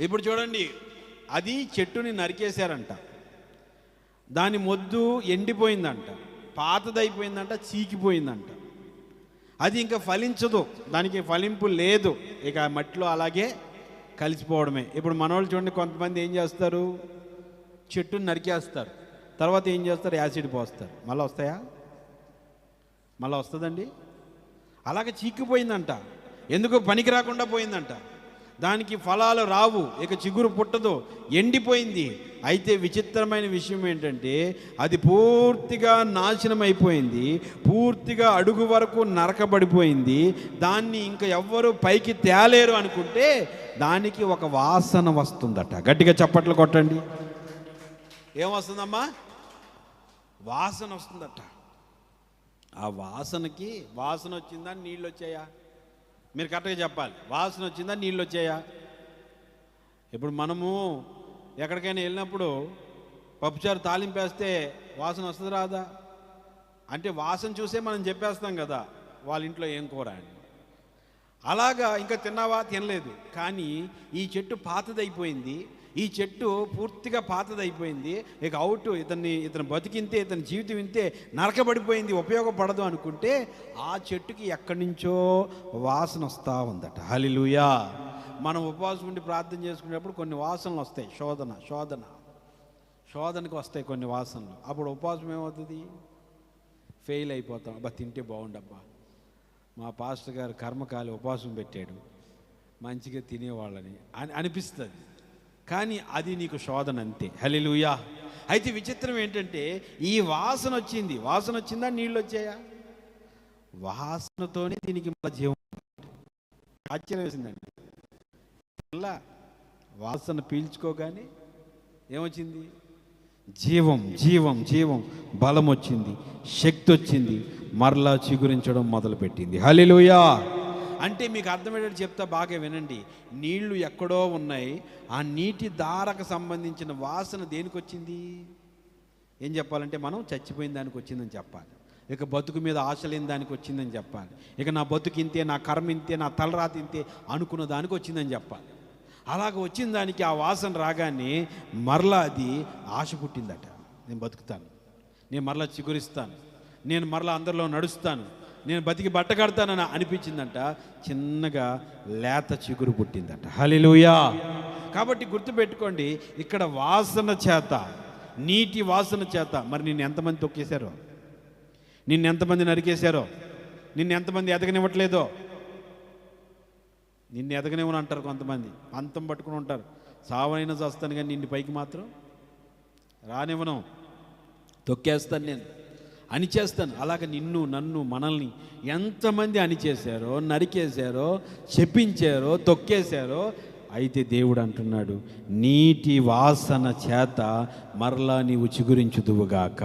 ఇప్పుడు చూడండి అది చెట్టుని నరికేశారంట. దాని మొద్దు ఎండిపోయిందంట. పాతదైపోయిందంట చీకిపోయిందంట. అది ఇంకా ఫలించదు. దానికి ఫలింపు లేదు. ఇక మట్టిలో అలాగే కలిసిపోవడమే. ఇప్పుడు మనవాళ్ళు చూడండి కొంతమంది ఏం చేస్తారు? చెట్టుని నరికేస్తారు. తర్వాత ఏం చేస్తారు? యాసిడ్ పోస్తారు. మళ్ళీ వస్తాయా? మళ్ళీ వస్తుందండి? అలాగే చీకిపోయిందంట. ఎందుకు? పనికి రాకుండా పోయిందంట. దానికి ఫలాలు రావు ఇక చిగురు పుట్టదు ఎండిపోయింది. అయితే విచిత్రమైన విషయం ఏంటంటే అది పూర్తిగా నాశనం అయిపోయింది పూర్తిగా అడుగు వరకు నరకబడిపోయింది. దాన్ని ఇంకా ఎవ్వరు పైకి తేలేరు అనుకుంటే దానికి ఒక వాసన వస్తుందట. గట్టిగా చప్పట్లు కొట్టండి. ఏమొస్తుందమ్మా? వాసన వస్తుందట. ఆ వాసనకి వాసన వచ్చిందా? నీళ్ళు వచ్చాయా మీరు కరెక్ట్గా చెప్పాలి. వాసన వచ్చిందా నీళ్ళు వచ్చాయా? ఇప్పుడు మనము ఎక్కడికైనా వెళ్ళినప్పుడు పప్పుచారు తాలింపేస్తే వాసన వస్తుంది రాదా? అంటే వాసన చూసే మనం చెప్పేస్తాం కదా వాళ్ళ ఇంట్లో ఏం కూర అని. అలాగా ఇంకా తిన్నావా? తినలేదు. కానీ ఈ చెట్టు పాతదైపోయింది. ఈ చెట్టు పూర్తిగా పాతదైపోయింది. ఇక అవుట్ ఇతన్ని ఇతను బతికింతే ఇతని జీవితం ఇంతే నరకబడిపోయింది ఉపయోగపడదు అనుకుంటే ఆ చెట్టుకి ఎక్కడి నుంచో వాసన వస్తూ ఉందట. హలిలుయా మనం ఉపవాసం ఉండి ప్రార్థన చేసుకునేటప్పుడు కొన్ని వాసనలు వస్తాయి. శోధన శోధన. శోధనకు వస్తాయి కొన్ని వాసనలు. అప్పుడు ఉపవాసం ఏమవుతుంది? ఫెయిల్ అయిపోతాం. అబ్బా తింటే బాగుండబ్బా. మా పాస్టర్ గారు కర్మకాలి ఉపవాసం పెట్టాడు. మంచిగా తినేవాళ్ళని అని అనిపిస్తుంది. కానీ అది నీకు శోధన అంతే హలిలుయా అయితే విచిత్రం ఏంటంటే ఈ వాసన వచ్చింది. వాసన వచ్చిందా? నీళ్ళు వచ్చాయా? వాసనతోనే దీనికి మళ్ళీ జీవం ఆశ్చర్యం వేసిందండి. మళ్ళా వాసన పీల్చుకోగానే ఏమొచ్చింది? జీవం జీవం జీవం. బలం వచ్చింది. శక్తి వచ్చింది. మరలా చిగురించడం మొదలుపెట్టింది. హలిలుయా అంటే మీకు అర్థమయ్యేటట్టు చెప్తా బాగా వినండి. నీళ్ళు ఎక్కడో ఉన్నాయి. ఆ నీటి దారకు సంబంధించిన వాసన దేనికి వచ్చింది ఏం చెప్పాలంటే మనం చచ్చిపోయిన దానికి వచ్చిందని చెప్పాలి. ఇక బతుకు మీద ఆశ లేని దానికి వచ్చిందని చెప్పాలి. ఇక నా బతుకు ఇంతే నా కర్మ ఇంతే నా తలరాతి ఇంతే అనుకున్న దానికి వచ్చిందని చెప్పాలి. అలాగ వచ్చిన దానికి ఆ వాసన రాగానే మరలా అది ఆశ పుట్టిందట. నేను బతుకుతాను. నేను మరలా చిగురిస్తాను. నేను మరలా అందరిలో నడుస్తాను. నేను బతికి బట్ట కడతానని అనిపించిందంట. చిన్నగా లేత చిగురు పుట్టిందట. హలిలుయా కాబట్టి గుర్తుపెట్టుకోండి ఇక్కడ వాసన చేత నీటి వాసన చేత మరి నిన్ను ఎంతమంది తొక్కేశారో? నిన్ను ఎంతమంది నరికేశారో? నిన్ను ఎంతమంది ఎదగనివ్వట్లేదో? నిన్ను ఎదగనివ్వను అంటారు కొంతమంది. అంతం పట్టుకుని ఉంటారు. సావనైనా చేస్తాను కానీ నిన్ను పైకి మాత్రం రానివ్వను. తొక్కేస్తాను నేను. అణిచేస్తాను. అలాగ నిన్ను నన్ను మనల్ని ఎంతమంది అణిచేశారో నరికేశారో చెప్పించారో తొక్కేశారో అయితే దేవుడు అంటున్నాడు నీటి వాసన చేత మరలా నీవు చిగురించుదువుగాక